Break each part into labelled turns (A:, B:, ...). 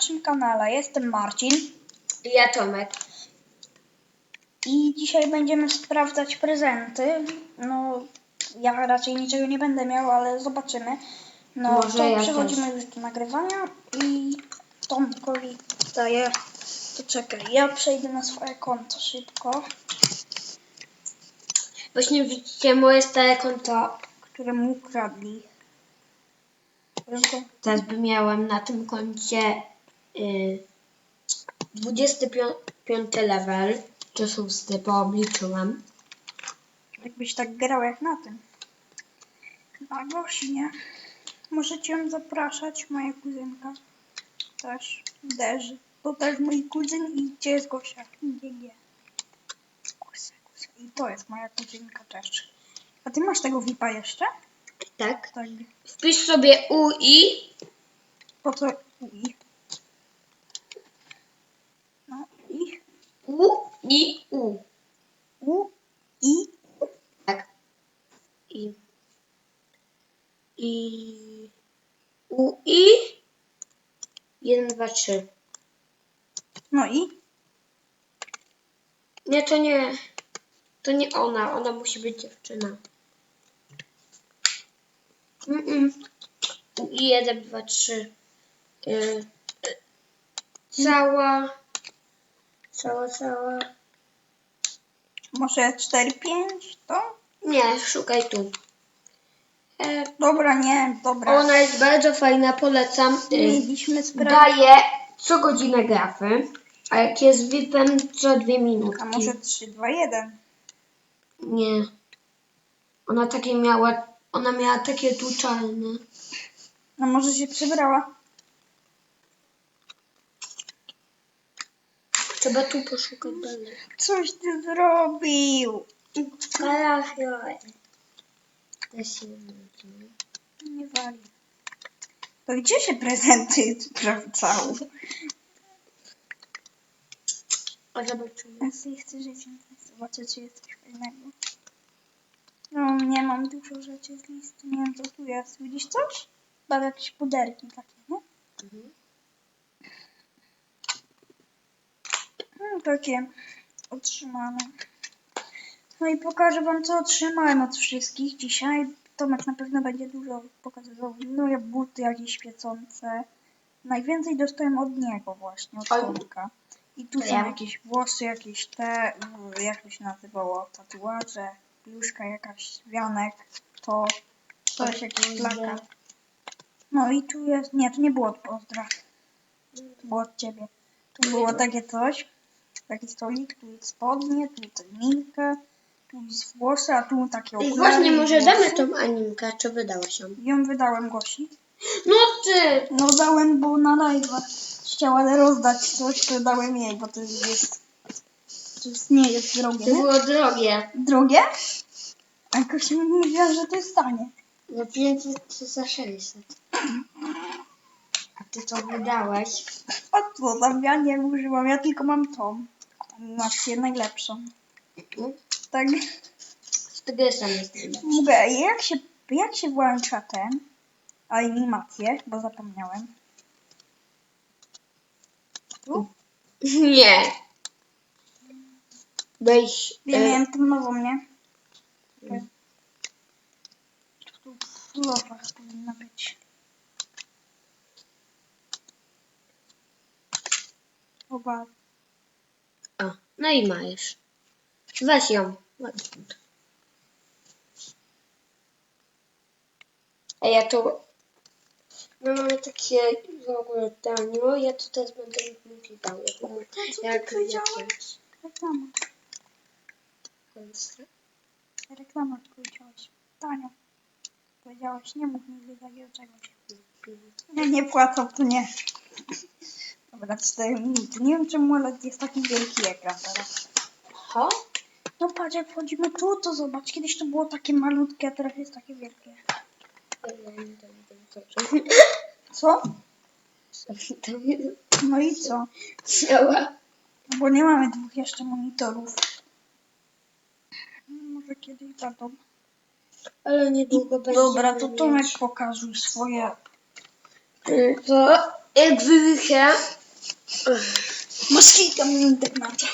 A: naszym kanale. Jestem Marcin
B: Ja Tomek.
A: i dzisiaj będziemy sprawdzać prezenty. No, ja raczej niczego nie będę miał, ale zobaczymy. No,
B: Może
A: to
B: ja
A: przechodzimy już do nagrywania i Tomkowi daję. To czekaj, ja przejdę na swoje konto szybko,
B: Właśnie widzicie moje stare konto.
A: które mu ukradli. Ręką-
B: Teraz by miałem na tym koncie 25 level. Czy szósty, bo obliczyłam.
A: Jakbyś tak grał jak na tym. Na Gosi, Możecie ją zapraszać, moja kuzynka. Też Derzy. To też mój kuzyn i gdzie jest Gosia? GG. Kusa. I to jest moja kuzynka też. A ty masz tego VIPa jeszcze?
B: Tak.
A: Tak.
B: Wpisz sobie UI.
A: Po co i? No i
B: U i U.
A: u i
B: Tak. I. I. U i. 1, 2, 3.
A: no i
B: Nie, to nie. To nie ona. Ona musi być dziewczyna. Mm-mm. I 1, 2, 3. Y, y, cała. Cała, cała.
A: Może 4, 5 to?
B: Nie, szukaj tu. E,
A: Dobra, nie, dobra.
B: ona jest bardzo fajna, polecam. Y,
A: Mieliśmy sprawę.
B: daje co godzinę grafy, a jak jest VIP-em, co dwie minutki.
A: A może 3, 2, 1?
B: Nie. Ona takie miała, ona miała takie tu czarne.
A: No może się przebrała.
B: Trzeba tu poszukać dalej.
A: Coś ty zrobił.
B: Kalafior. Też się nie
A: wali. To gdzie się prezenty sprawdzały?
B: A zobaczymy.
A: Jeśli chcesz zobaczę, czy jest coś fajnego. No, nie mam dużo rzeczy z listy. Nie wiem, co tu jest. Widzisz coś? Chyba jakieś puderki takie, nie?
B: Mhm.
A: Takie otrzymane. No i pokażę wam, co otrzymałem od wszystkich dzisiaj. Tomek na pewno będzie dużo pokazywał. No, ja buty jakieś świecące. Najwięcej dostałem od niego właśnie, od
B: Oj.
A: Tomka. I tu są
B: ja.
A: jakieś włosy, jakieś te, mm, jak to się nazywało, tatuaże, pluszka jakaś, wianek, to, to jest jakiś plakat. No i tu jest, nie, to nie było od pozdra. To było od ciebie. Tu było takie coś, taki stolik, tu jest spodnie, tu jest minka, tu jest włosy, a tu takie
B: I
A: okulary.
B: właśnie może damy tą animkę, czy wydałaś ją?
A: Ją wydałem Gosi.
B: No ty!
A: No dałem, bo na live chciała rozdać coś, to dałem jej, bo to jest, to jest, nie jest drogie,
B: To było drogie.
A: Drogie? A jakoś mówiła, że to jest tanie.
B: No 500 czy za 600. A ty co wydałaś?
A: A co tam, ja nie używam, ja tylko mam Animację najlepszą.
B: Mhm.
A: Tak,
B: Z tego jest tam jest najlepszy.
A: mówię, jak się, jak się włącza ten animację, bo zapomniałem. Tu?
B: Nie. Weź.
A: Ja
B: e,
A: miałem tą nową, nie?
B: Mm.
A: Tu w lowach powinna być. Oba.
B: No i masz. Weź ją. A ja to. My mamy takie w ogóle tanio. Ja to teraz będę mówiła.
A: Co
B: Jak
A: ty powiedziałeś? Reklama. Reklama tylko powiedziałaś. Tanio. Powiedziałaś, nie mów nigdy takiego czegoś. Nie, nie płacą, to nie. Dobra, 4 minuty. Nie wiem czemu, ale jest taki wielki ekran teraz.
B: Ho?
A: No patrz, jak wchodzimy tu, to zobacz. Kiedyś to było takie malutkie, a teraz jest takie wielkie. Co? No i co?
B: Działa.
A: No Bo nie mamy dwóch jeszcze monitorów. Może kiedyś będą.
B: Ale niedługo będzie.
A: Dobra, to Tomek pokazuj swoje.
B: To Jak wyłychę,
A: Masz kilka minutek na to.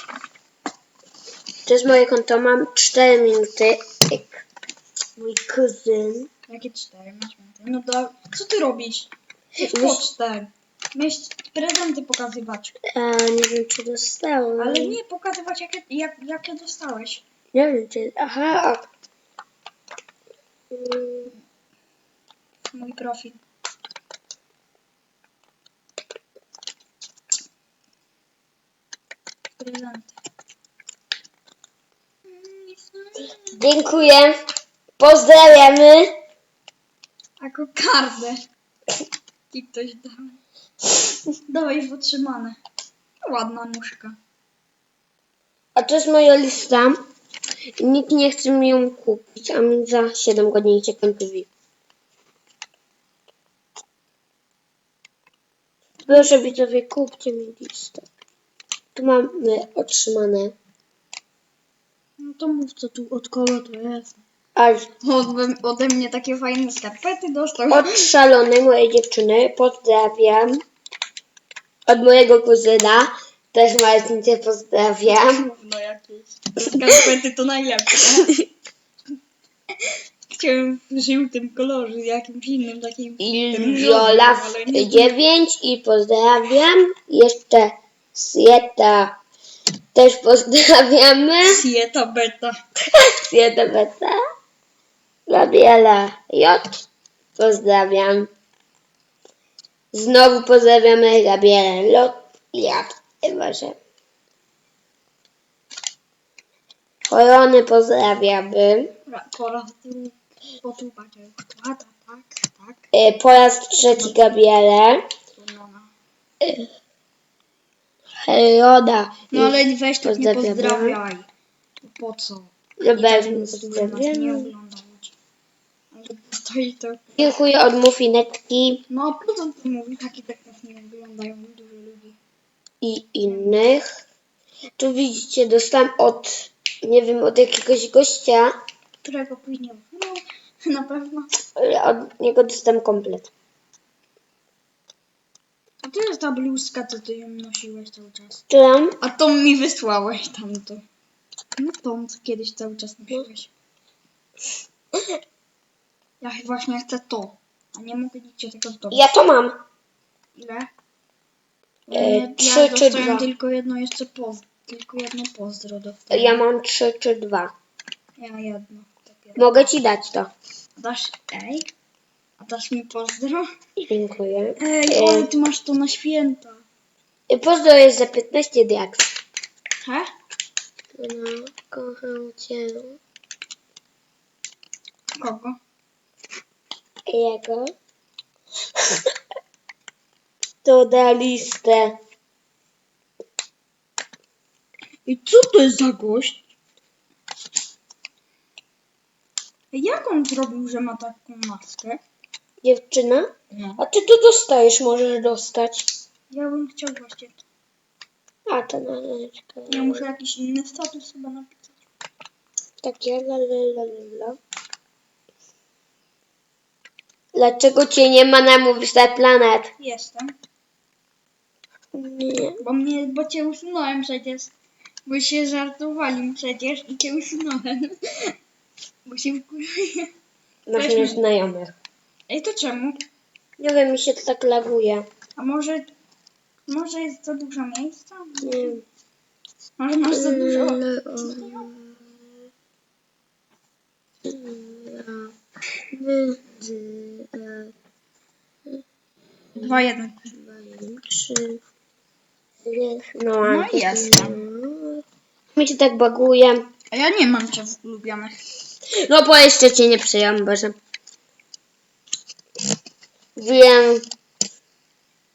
B: to jest moje konto, mam 4 minuty. Mój kuzyn.
A: Jakie cztery masz minuty? No to co ty robisz?
B: Myśl-
A: Po cztery. Miałeś prezenty pokazywać.
B: A, nie wiem, czy dostałem.
A: Ale nie pokazywać jakie, jak, jakie dostałeś.
B: Nie wiem, czy... Aha. Mm,
A: Mój profil.
B: Dziękuję. Pozdrawiamy.
A: A kokardę. I ktoś dał. Dawaj otrzymane. Ładna nóżka.
B: A to jest moja lista. Nikt nie chce mi ją kupić, a mi za 7 godzin się kończy Proszę widzowie, kupcie mi listę. Tu mamy otrzymane.
A: No to mów co tu od kogo to jest.
B: Aż
A: Ode, ode mnie takie fajne skarpety dostał.
B: od szalonej mojej dziewczyny. Pozdrawiam. Od mojego kuzyna. Też Marcincie pozdrawiam.
A: No jakieś. Skarpety to najlepsze. Chciałem w żółtym kolorze, jakimś innym takim.
B: I
A: różowym,
B: Viola
A: ale nie-
B: 9 i pozdrawiam. Jeszcze Sieta też pozdrawiamy.
A: Sieta beta.
B: Sieta Beta. Gabriela J. Pozdrawiam. Znowu pozdrawiamy Gabrielę Lot. Ja, Boże. Korony pozdrawiamy.
A: Po raz. Tak, tak, tak.
B: E, Po raz trzeci Gabrielę.
A: No, no.
B: Heroda.
A: no ale weź tak nie
B: Pozdrawiamy.
A: pozdrawiaj. Po co?
B: Roberta
A: Nas nie
B: pozdrawiamy.
A: ogląda ludzi. Ale stoi to.
B: Dziękuję od Muffinetki
A: No a po co ty mówi? Taki tak nas nie oglądają dużo ludzi.
B: i innych. Tu widzicie, dostałem od, nie wiem, od jakiegoś gościa,
A: Którego później no, na pewno.
B: ale od niego dostałem komplet.
A: A to jest ta bluzka, co ty ją nosiłeś cały czas.
B: Czytam?
A: A tą mi wysłałeś tamto. No tą, co kiedyś cały czas nosiłeś. Ja właśnie chcę to. A nie mogę nic się tego zdobyć.
B: Ja to mam.
A: Ile?
B: E, trzy
A: ja
B: czy dwa?
A: tylko jedno jeszcze poz, tylko jedno pozdro dostałem.
B: Ja mam trzy czy dwa.
A: Ja jedno. Takie.
B: Mogę ci dać to.
A: Dasz, ej? A dasz mi pozdro?
B: Dziękuję.
A: Ej, ale ty masz to na święta.
B: E, Pozdro jest za 15 diaks.
A: He?
B: No, kocham cię.
A: Kogo?
B: Jego. To da listę.
A: I co to jest za gość? Jak on zrobił, że ma taką maskę?
B: Dziewczyna?
A: No.
B: A ty tu dostajesz, możesz dostać.
A: Ja bym chciał właśnie.
B: A to naleczka.
A: Ja muszę jakiś inny status chyba napisać.
B: Takie la la la la la. Dlaczego cię nie ma na Movistar Planet?
A: Jestem.
B: Nie.
A: Bo mnie, bo cię usunąłem przecież. Bo się żartowali przecież i cię usunąłem. Bo się wkurzyłem.
B: Masz
A: Weźmy. Ej, to czemu?
B: Nie wiem, mi się to tak laguje.
A: A może... Może jest za dużo miejsca?
B: Nie wiem.
A: Może masz za dużo... Dwa, jeden.
B: Trzy. No,
A: No i jestem.
B: Mi się tak baguje.
A: A ja nie mam cię ulubionych.
B: No bo jeszcze cię nie przyjąłem, Boże. Wiem.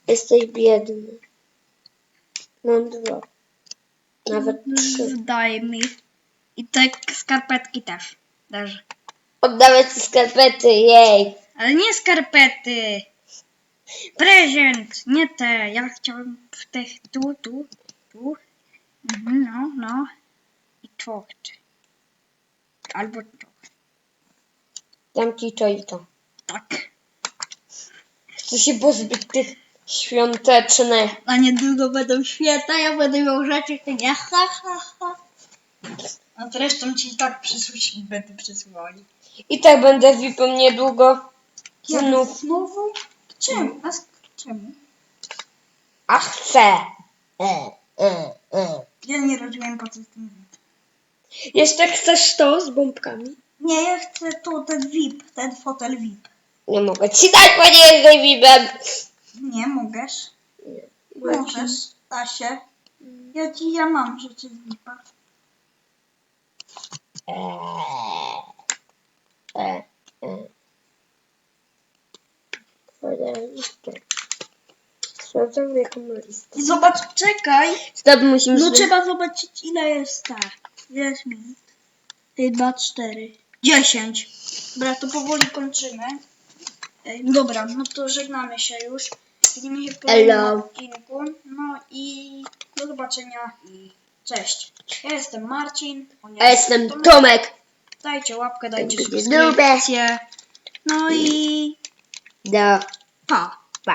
B: Jesteś biedny. Mam dwa. Nawet trzy.
A: Daj mi. I te skarpetki też. Też.
B: Oddawaj ci skarpety, jej.
A: Ale nie skarpety. Prezent, nie te. Ja chciałem w tych tu, tu, tu. Mhm, no, no. I to chcę. Albo to.
B: Dam ci to i to.
A: Tak.
B: Chcę się pozbyć tych świąteczne.
A: A niedługo będą święta, ja będę miał rzeczy, ty nie ha ha ha. A zresztą ci i tak przysłuch- będę przysłuchali.
B: I tak będę VIP-em niedługo. Znów.
A: Znowu? Czemu? A sk- czemu?
B: A chcę. E, e, e.
A: Ja nie rozumiem po co z tym VIP.
B: Jeszcze chcesz to z bombkami?
A: Nie, ja chcę tu ten VIP, ten fotel VIP.
B: Nie mogę ci dać, bo nie VIP-em.
A: Nie, możesz. Możesz, da się. Ja ci, ja mam rzeczy z VIP-a.
B: Twoja lista. Sprawdzam jaką ma listę.
A: I zobacz, czekaj.
B: Stop, musimy
A: No
B: sobie-
A: trzeba zobaczyć ile jest tak. Jest minut? 2, 4, 10. Dobra, to powoli kończymy. Ej, Dobra, no to żegnamy się już. Widzimy się w kolejnym
B: Hello.
A: odcinku. No i do zobaczenia i cześć. Ja jestem Marcin. on
B: A
A: jest
B: jestem
A: Tomek.
B: Tomek.
A: Dajcie łapkę, dajcie
B: Dubę.
A: subskrypcję. No i
B: Do
A: pa.